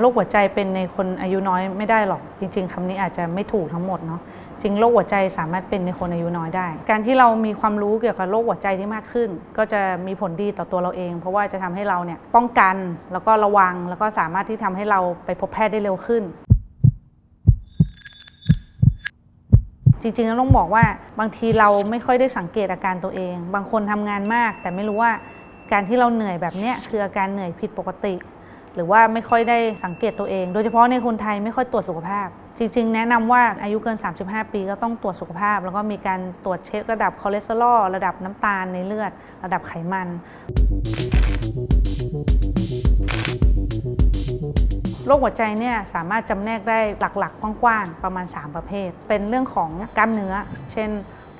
โรคหัวใจเป็นในคนอายุน้อยไม่ได้หรอก จริง ๆคำนี้อาจจะไม่ถูกทั้งหมดเนาะจริงโรคหัวใจสามารถเป็นในคนอายุน้อยได้ การที่เรามีความรู้เกี่ยวกับโรคหัวใจที่มากขึ้น ก็จะมีผลดีต่อตัวเราเอง เพราะว่าจะทำให้เราเนี่ยป้องกันแล้วก็ระวังแล้วก็สามารถที่ทำให้เราไปพบแพทย์ได้เร็วขึ้น จริงๆแล้วต้องบอกว่าบางทีเราไม่ค่อยได้สังเกตอาการตัวเอง บางคนทำงานมาก แต่ไม่รู้ว่าการที่เราเหนื่อยแบบเนี้ยคืออาการเหนื่อยผิดปกติ หรือว่าไม่ค่อยได้สังเกตตัวเอง โดยเฉพาะในคนไทยไม่ค่อยตรวจสุขภาพ จริง ๆ แนะนำว่าอายุเกิน 35 ปีก็ต้องตรวจสุขภาพ แล้วก็มีการตรวจเช็คระดับคอเลสเตอรอลระดับน้ำตาลในเลือด ระดับไขมันโรคหัวใจเนี่ยสามารถจำแนกได้หลักๆ กว้างๆ ประมาณ 3 ประเภท เป็นเรื่องของกล้ามเนื้อ เช่น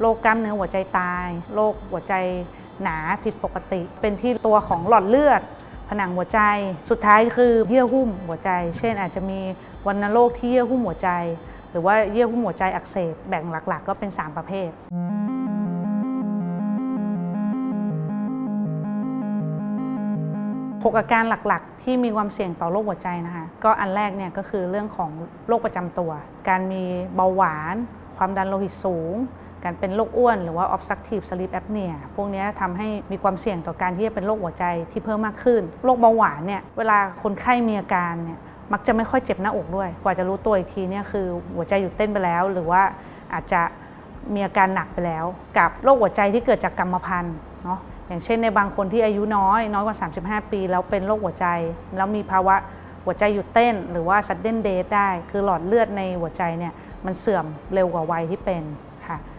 โรคกล้ามเนื้อหัวใจตาย โรคหัวใจหนาผิดปกติ เป็นที่ตัวของหลอดเลือด ผนังหัวใจ สุดท้ายคือเยื่อหุ้มหัวใจ เช่นอาจจะมีวัณโรคที่เยื่อหุ้มหัวใจ หรือว่าเยื่อหุ้มหัวใจอักเสบแบ่งหลัก ๆ ก็เป็น 3 ประเภทหกอาการหลักๆ ที่มีความเสี่ยงต่อโรคหัวใจนะคะ ก็อันแรกเนี่ยก็คือเรื่องของโรคประจำตัว การมีเบาหวาน ความดันโลหิตสูง การเป็นโรคอ้วนหรือว่า obstructive sleep apnea พวกนี้ทำให้มีความเสี่ยงต่อการที่จะเป็นโรคหัวใจที่เพิ่มมากขึ้น โรคเบาหวานเนี่ย เวลาคนไข้มีอาการเนี่ยมักจะไม่ค่อยเจ็บหน้าอกด้วย กว่าจะรู้ตัวอีกทีเนี่ยคือหัวใจหยุดเต้นไปแล้ว หรือว่าอาจจะมีอาการหนักไปแล้ว กับโรคหัวใจที่เกิดจากกรรมพันธุ์เนาะ อย่างเช่นในบางคนที่อายุน้อยน้อยกว่า 35 ปี แล้วเป็นโรคหัวใจ แล้วมีภาวะหัวใจหยุดเต้น หรือว่า sudden death ได้ คือหลอดเลือดในหัวใจเนี่ยมันเสื่อมเร็วกว่าวัยที่เป็น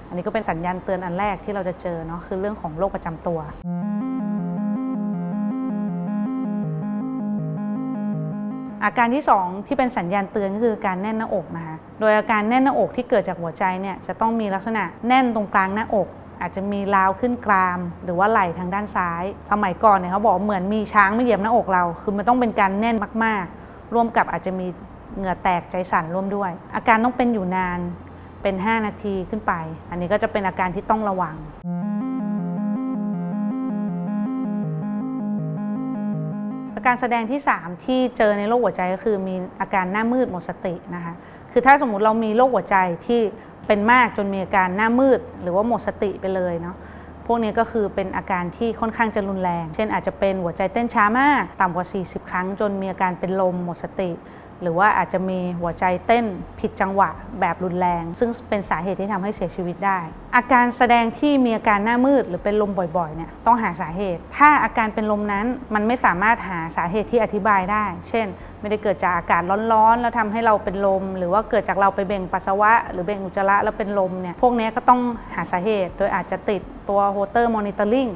อันนี้ก็เป็นสัญญาณเตือนอันแรกที่เราจะเจอเนาะคือเรื่องของโรคประจำตัว อาการที่ 2 ที่เป็นสัญญาณเตือนก็คือการแน่นหน้าอกนะคะโดยอาการแน่นหน้าอกที่เกิดจากหัวใจเนี่ยจะต้องมีลักษณะแน่นตรงกลางหน้าอก อาจจะมีราวขึ้นกราม หรือว่าไหล่ทางด้านซ้าย สมัยก่อนเนี่ยเขาบอกเหมือนมีช้างม่เหยียบหน้าอกเรา คือมันต้องเป็นการแน่นมากๆ ร่วมกับอาจจะมีเหงื่อแตกใจสั่นร่วมด้วย อาการต้องเป็นอยู่นาน เป็น 5 นาทีขึ้นไป อันนี้ก็จะเป็นอาการที่ต้องระวัง อาการแสดงที่ 3 ที่เจอในโรคหัวใจก็คือมีอาการหน้ามืดหมดสตินะคะคือถ้าสมมุติเรามีโรคหัวใจที่เป็นมากจนมีอาการหน้ามืด หรือว่าหมดสติไปเลยเนาะพวกนี้ก็คือเป็นอาการที่ค่อนข้างจะรุนแรง เช่นอาจจะเป็นหัวใจเต้นช้ามาก ต่ำกว่า 40 ครั้ง จนมีอาการเป็นลมหมดสติ หรือว่าอาจจะมีหัวใจเต้นผิดจังหวะแบบรุนแรง ซึ่งเป็นสาเหตุที่ทำให้เสียชีวิตได้ อาการแสดงที่มีอาการหน้ามืดหรือเป็นลมบ่อยๆเนี่ยต้องหาสาเหตุ ถ้าอาการเป็นลมนั้นมันไม่สามารถหาสาเหตุที่อธิบายได้ เช่น ไม่ได้เกิดจากอากาศร้อนๆ แล้วทำให้เราเป็นลม หรือว่าเกิดจากเราไปเบ่งปัสสาวะ หรือเบ่งอุจจาระแล้วเป็นลมเนี่ยพวกนี้ก็ต้องหาสาเหตุ โดยอาจจะติดตัวโฮเตอร์มอนิเตอร์ลิง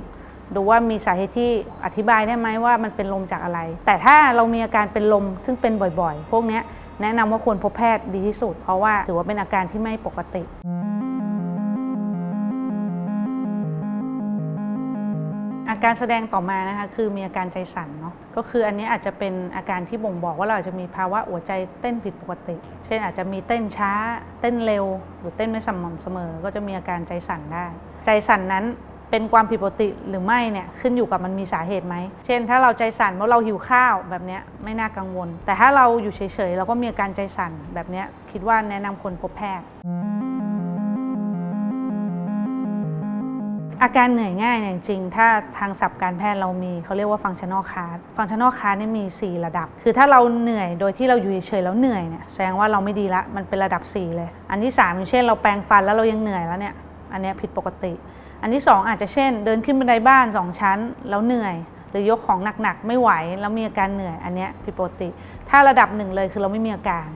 ดูว่ามีสาเหตุที่อธิบายได้ไหมว่ามันเป็นลมจากอะไร แต่ถ้าเรามีอาการเป็นลมซึ่งเป็นบ่อยๆ พวกนี้แนะนำว่าควรพบแพทย์ดีที่สุด เพราะว่าถือว่าเป็นอาการที่ไม่ปกติอาการแสดงต่อมานะคะคือมีอาการใจสั่นเนาะก็คืออันนี้อาจจะเป็นอาการที่บ่งบอกว่าเราอาจจะมีภาวะหัวใจเต้นผิดปกติ เช่นอาจจะมีเต้นช้า เต้นเร็ว หรือเต้นไม่สม่ำเสมอ ก็จะมีอาการใจสั่นได้ ใจสั่นนั้น เป็นความผิดปกติหรือไม่เนี่ยขึ้นอยู่กับมันมีสาเหตุไหม เช่น ถ้าเราใจสั่นเพราะเราหิวข้าวแบบเนี้ยไม่น่ากังวล แต่ถ้าเราอยู่เฉยๆเราก็มีอาการใจสั่นแบบเนี้ยคิดว่าแนะนำคนพบแพทย์อาการเหนื่อยง่ายเนี่ยจริง ถ้าทางศัพท์การแพทย์เรามีเขาเรียกว่า functional class functional class เนี่ยมี 4 ระดับ คือถ้าเราเหนื่อยโดยที่เราอยู่เฉยๆแล้วเหนื่อยเนี่ยแสดงว่าเราไม่ดีละ มันเป็นระดับ 4 เลย อันที่3อย่างเช่นเราแปรงฟันแล้วเรายังเหนื่อยแล้วเนี่ย อันนี้ผิดปกติ อันที่ 2 อาจจะเช่น เดินขึ้นบันไดบ้าน 2 ชั้น แล้วเหนื่อย หรือยกของหนักๆไม่ไหวแล้วมีอาการเหนื่อย อันนี้ผิดปกติ ถ้าระดับหนึ่งเลยคือเราไม่มีอาการ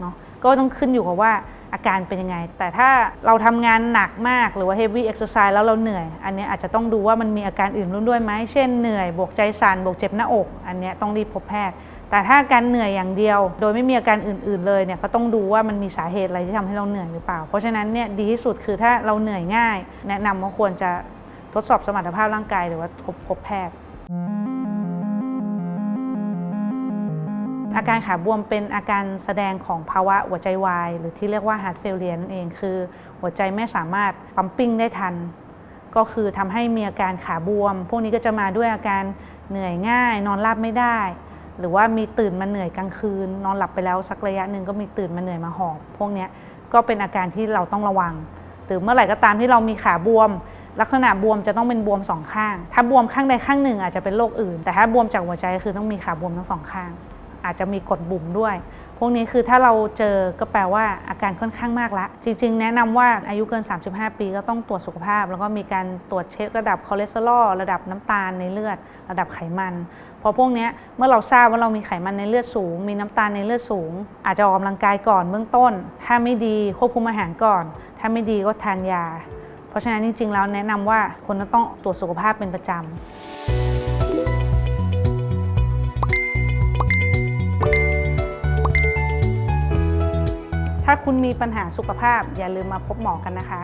เนาะก็ต้องขึ้นอยู่กับว่าอาการเป็นยังไง แต่ถ้าเราทำงานหนักมากหรือว่า heavy exercise แล้วเราเหนื่อย อันนี้อาจจะต้องดูว่ามันมีอาการอื่นร่วมด้วยไหมเช่นเหนื่อยบวกใจสั่นบวกเจ็บหน้าอก อันนี้ต้องรีบพบแพทย์ แต่ถ้าการเหนื่อยอย่างเดียว โดยไม่มีอาการอื่น ๆ เลยเนี่ยก็ต้องดูว่ามันมีสาเหตุอะไรที่ทำให้เราเหนื่อยหรือเปล่า เพราะฉะนั้นเนี่ยดีที่สุดคือถ้าเราเหนื่อยง่าย แนะนำว่าควรจะทดสอบสมรรถภาพร่างกายหรือว่าพบพบแพทย์อาการขาบวมเป็นอาการแสดงของภาวะหัวใจวาย หรือที่เรียกว่า heart failure นั่นเองคือ หัวใจไม่สามารถปั๊มปิ้งได้ทัน ก็คือทำให้มีอาการขาบวม พวกนี้ก็จะมาด้วยอาการเหนื่อยง่าย นอนราบไม่ได้ หรือว่ามีตื่นมาเหนื่อยกลางคืน นอนหลับไปแล้วสักระยะหนึ่งก็มีตื่นมาเหนื่อยมาหอบพวกนี้ก็เป็นอาการที่เราต้องระวังหรือเมื่อไหร่ก็ตามที่เรามีขาบวม ลักษณะบวมจะต้องเป็นบวมสองข้าง ถ้าบวมข้างใดข้างหนึ่งอาจจะเป็นโรคอื่น แต่ถ้าบวมจากหัวใจก็คือต้องมีขาบวมทั้งสองข้าง อาจจะมีกดบุ่มด้วย พวกนี้คือถ้าเราเจอก็แปลว่าอาการค่อนข้างมากละ จริง ๆ แนะนำว่าอายุเกิน 35 ปีก็ต้องตรวจสุขภาพ แล้วก็มีการตรวจเช็คระดับคอเลสเตอรอลระดับน้ำตาลในเลือด ระดับไขมันพราะพวกนี้เมื่อเราทราบว่าเรามีไขมันในเลือดสูง มีน้ำตาลในเลือดสูง อาจจะออกกำลังกายก่อนเบื้องต้น ถ้าไม่ดีควบคุมอาหารก่อน ถ้าไม่ดีก็ทานยา เพราะฉะนั้นจริง ๆ แล้วแนะนำว่าคนต้องตรวจสุขภาพเป็นประจำ ถ้าคุณมีปัญหาสุขภาพอย่าลืมมาพบหมอกันนะคะ